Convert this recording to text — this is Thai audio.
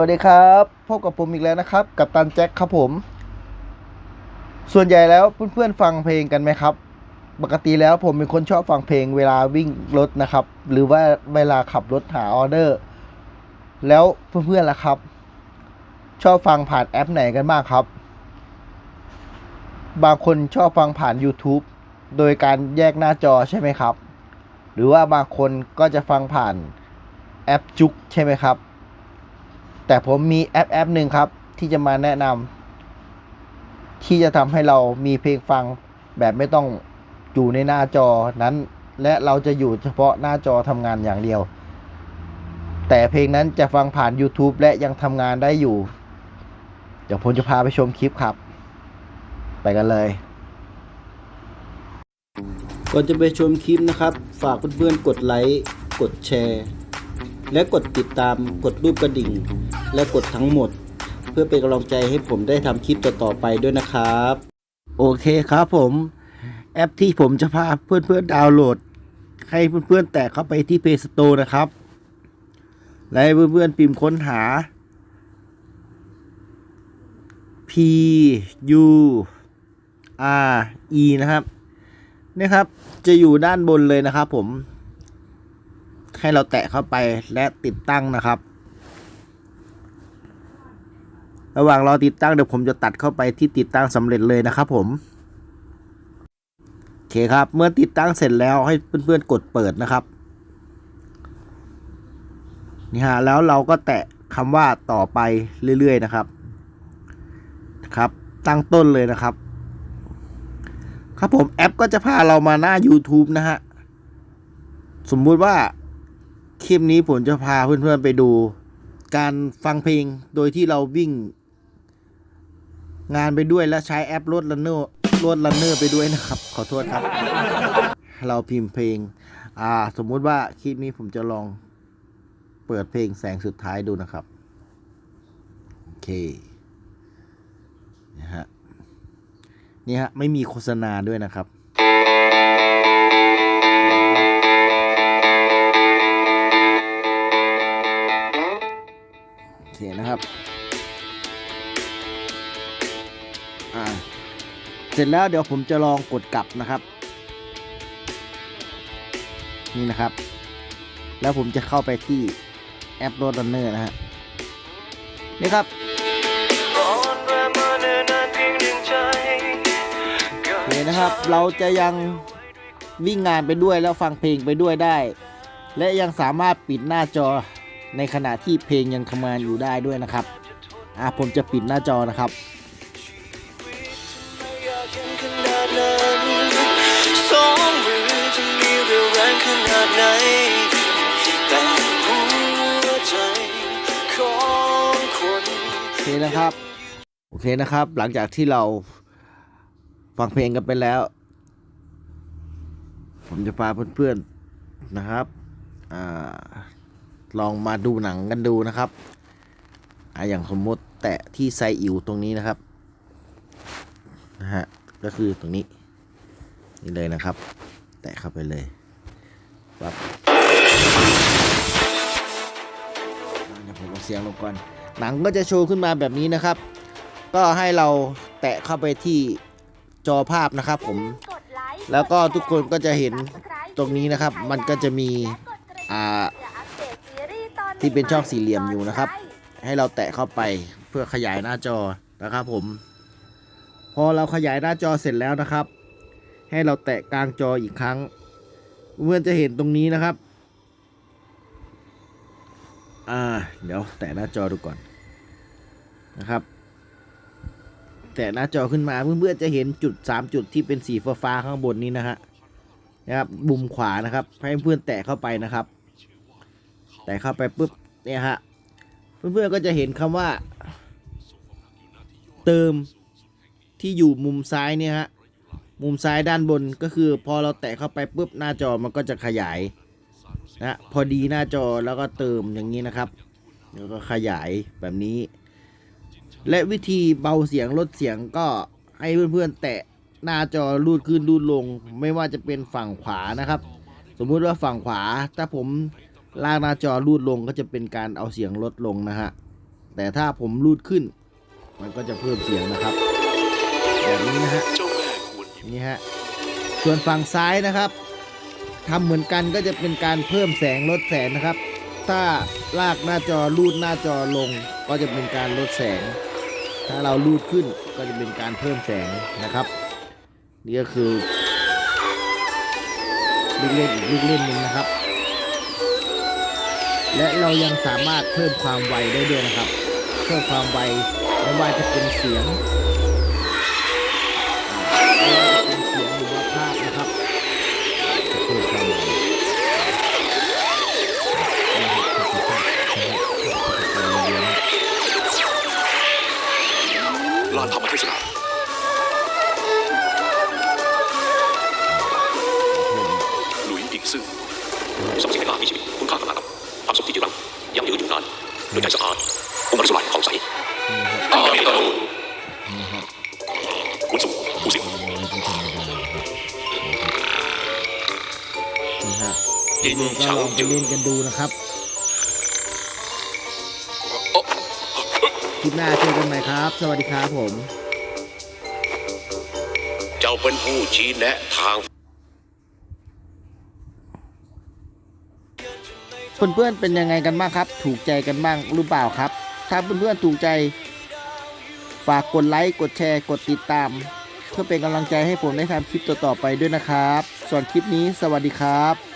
วัสดีครับพบกับผมอีกแล้วนะครับ กับตันแจ็คครับผม ส่วนใหญ่แล้วเพื่อนๆฟังเพลงกันไหมครับ ปกติแล้วผมเป็นคนชอบฟังเพลงเวลาวิ่งรถนะครับ หรือว่าเวลาขับรถหาออเดอร์ แล้วเพื่อนๆล่ะครับ ชอบฟังผ่านแอปไหนกันบ้างครับ บางคนชอบฟังผ่าน YouTube โดยการแยกหน้าจอใช่ไหมครับ หรือว่าบางคนก็จะฟังผ่านแอปจุกใช่ไหมครับ แต่ผมมีแอปแอปหนึ่งครับ ที่จะมาแนะนำที่จะทำให้เรามีเพลงฟังแบบไม่ต้องอยู่ในหน้าจอนั้น และเราจะอยู่เฉพาะหน้าจอทำงานอย่างเดียว แต่เพลงนั้นจะฟังผ่าน YouTube และยังทำงานได้อยู่ เดี๋ยวผมจะพาไปชมคลิปครับ ไปกันเลยก่อนจะไปชมคลิปนะครับ ฝากเพื่อนๆกดไลค์ กดแชร์ และกดติดตาม กดรูปกระดิ่ง และกดทั้งหมด เพื่อเป็นกำลังใจให้ผมได้ทำคลิปต่อๆไปด้วยนะครับ โอเคครับผม แอปที่ผมจะพาเพื่อนๆดาวน์โหลด ให้เพื่อนๆแตะเข้าไปที่ Play Store นะครับ และให้เพื่อนๆพิมพ์ค้นหา P U R E นะครับนี่ครับ จะอยู่ด้านบนเลยนะครับผม ให้เราแตะเข้าไปและติดตั้งนะครับ ระหว่างรอติดตั้งเดี๋ยวผมจะตัดเข้าไปที่ติดตั้งสำเร็จเลยนะครับผมโอเคครับ เมื่อติดตั้งเสร็จแล้วให้เพื่อนๆกดเปิดนะครับนี่ฮะแล้วเราก็แตะคำว่าต่อไปเรื่อยๆนะครับครับ ตั้งต้นเลยนะครับ ครับผมแอปก็จะพาเรามาหน้า YouTube นะฮะสมมุติว่าคลิปนี้ผมจะพาเพื่อนๆไปดู การฟังเพลงโดยที่เราวิ่ง งานไปด้วยและใช้แอปรถลันเนอร์รถลันเนอร์ไปด้วยนะครับ ขอโทษครับ เราพิมพ์เพลง อ่า สมมุติว่าคลิปนี้ผมจะลองเปิดเพลงแสงสุดท้ายดูนะครับ โอเคนะฮะนี่ฮะ ไม่มีโฆษณาด้วยนะครับโอเคนะครับ เสร็จแล้วเดี๋ยวผมจะลองกดกลับนะครับ นี่นะครับ แล้วผมจะเข้าไปที่แอป Road Runner นะฮะนี่ครับนี่นะครับเราจะยังวิ่งงานไปด้วยแล้วฟังเพลงไปด้วยได้ และยังสามารถปิดหน้าจอในขณะที่เพลงยังทำงานอยู่ได้ด้วยนะครับ อะผมจะปิดหน้าจอนะครับ แรงขนาดไหน แต่หัวใจของคนโอเคนะครับ โอเคนะครับ หลังจากที่เราฟังเพลงกันไปแล้ว ผมจะพาเพื่อนๆนะครับอลองมาดูหนังกันดูนะครับออย่างสมมติแตะที่ไซอิ๋วตรงนี้นะครับนะฮะก็คือตรงนี้นี่เลยนะครับ แตะเข้าไปเลย ปั๊บเดี๋ยวผมเอาเสียงลงก่อน หนังก็จะโชว์ขึ้นมาแบบนี้นะครับ ก็ให้เราแตะเข้าไปที่จอภาพนะครับผม แล้วก็ทุกคนก็จะเห็นตรงนี้นะครับ มันก็จะมีอ่าที่เป็นช่องสี่เหลี่ยมอยู่นะครับ ให้เราแตะเข้าไปเพื่อขยายหน้าจอนะครับผม พอเราขยายหน้าจอเสร็จแล้วนะครับ ให้เราแตะกลางจออีกครั้ง เพื่อนจะเห็นตรงนี้นะครับ อ่า เดี๋ยวแตะหน้าจอดูก่อนนะครับ แตะหน้าจอขึ้นมาเพื่อนๆจะเห็นจุด 3 จุดที่เป็นสีฟ้าๆข้างบนนี้นะฮะนะครับบุมขวานะครับให้เพื่อนแตะเข้าไปนะครับ แตะเข้าไปปุ๊บเนี่ยฮะเพื่อนๆก็จะเห็นคำว่า เติมที่อยู่มุมซ้ายเนี่ยฮะ มุมซ้ายด้านบนก็คือพอเราแตะเข้าไปปุ๊บหน้าจอมันก็จะขยายนะพอดีหน้าจอแล้วก็เติมอย่างนี้นะครับแล้วก็ขยายแบบนี้ และวิธีเบาเสียงลดเสียงก็ให้เพื่อนๆแตะหน้าจอลูดขึ้นลูดลง ไม่ว่าจะเป็นฝั่งขวานะครับ สมมุติว่าฝั่งขวา ถ้าผมลากหน้าจอลูดลงก็จะเป็นการเอาเสียงลดลงนะฮะแต่ถ้าผมรูดขึ้น มันก็จะเพิ่มเสียงนะครับ แบบนี้นะฮะ นี่ฮะส่วนฝั่งซ้ายนะครับทำเหมือนกันก็จะเป็นการเพิ่มแสงลดแสงนะครับ ถ้าลากหน้าจอรูดหน้าจอลง ก็จะเป็นการลดแสง ถ้าเรารูดขึ้นก็จะเป็นการเพิ่มแสงนะครับนี่ก็คือลูกเล่นอีกลูกเล่นหนึ่งนะครับ และเรายังสามารถเพิ่มความไวได้ด้วยนะครับ เพิ่มความไวไม่ว่าจะเป็นเสียง เสียงหรือว่าภาพนะครับจะเพิ่มความไวนะครับจะมนะครับจะเพิ่มความเร็วนลานธรรมเทศนาหลุยอิงซื่อทรัพย์สินในบ้านมีชีวิตคุณค่าขนาดความสุขที่ยืนรังยั่งยืนอยู่นานโดยใจสะอาดองค์บริสุทธิ์ผ่องใสอาเมริ ฮะกินเด็กๆก็เช้าลองไปจืดเล่นกันดูนะครับคลิปหน้าเจอกันใหม่ครับ สวัสดีครับผม เจ้าเป็นผู้ชี้แนะทางเพื่อนๆเป็นยังไงกันบ้างครับ ถูกใจกันบ้างหรือเปล่าครับ ถ้าเพื่อนๆถูกใจ ฝากกดไลค์กดแชร์กดติดตาม เพื่อเป็นกำลังใจให้ผมได้ทำคลิปต่อๆไปด้วยนะครับ ส่วนคลิปนี้สวัสดีครับ